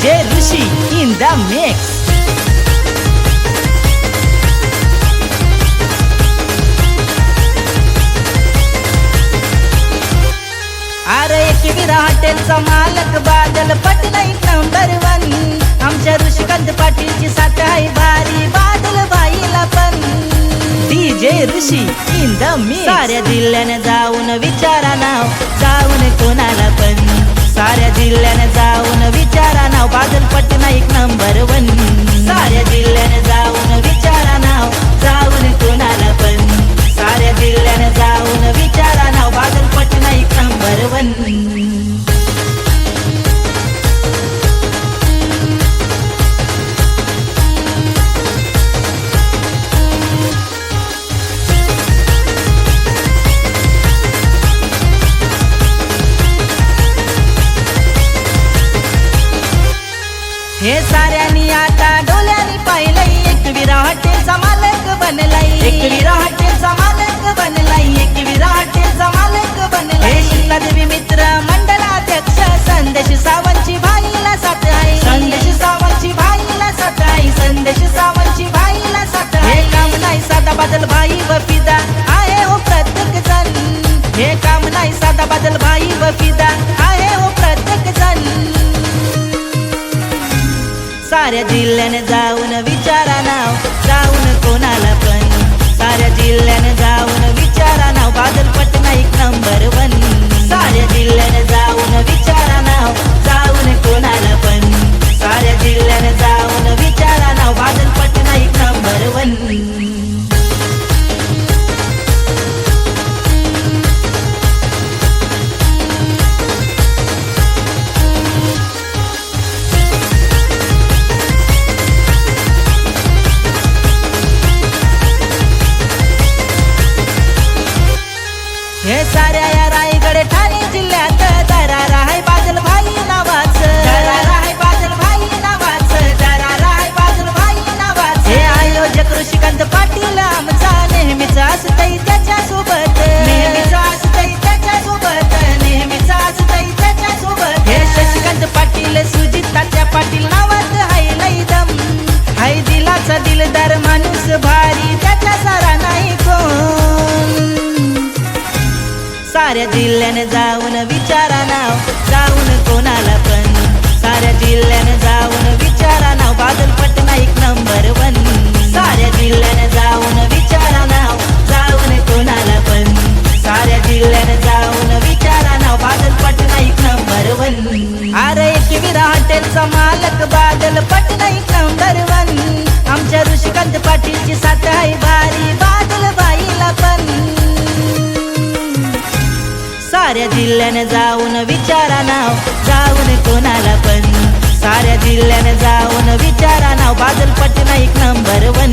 DJ Rishi in the mix. अरे एकविरा हॉटेलचा मालक बादल पटनाईक नंबर वन आमच्या ऋषिकांत पाटीलची साथ आहे भारी बादल बाईला पण डीजे ऋषी इन द मी साऱ्या जिल्ह्याने जाऊन विचारा नाव जाऊन हे साऱ्यांनी आता डोल्याने पाहिलंय. एक विरा हॉटेलचा मालक बनलाय. एक विरा हॉटेलचा मालक बनलाय. साऱ्या जिल्ह्याने जाऊन विचारा नाव. जाऊन साऱ्या जिल्ह्याने जाऊन विचारा नाव. जाऊन कोणाला पण. साऱ्या जिल्ह्याने जाऊन विचारा नाव. Badal Patnaik number one. साऱ्या जिल्ह्याने जाऊन विचारा नाव. जाऊन कोणाला पण. साऱ्या जिल्ह्याने जाऊन विचारा नाव. Badal Patnaik number one. अरे एकविरा हॉटेलचा मालक बादल पटनाईक नंबर वन. आमच्या ऋषिकांत पाटीलची साथ आहे भारी साऱ्या जिल्ह्याने जाऊन विचारा नाव. जाऊन कोणाला पण. साऱ्या जिल्ह्याने जाऊन विचारा नाव. Badal Patnaik number one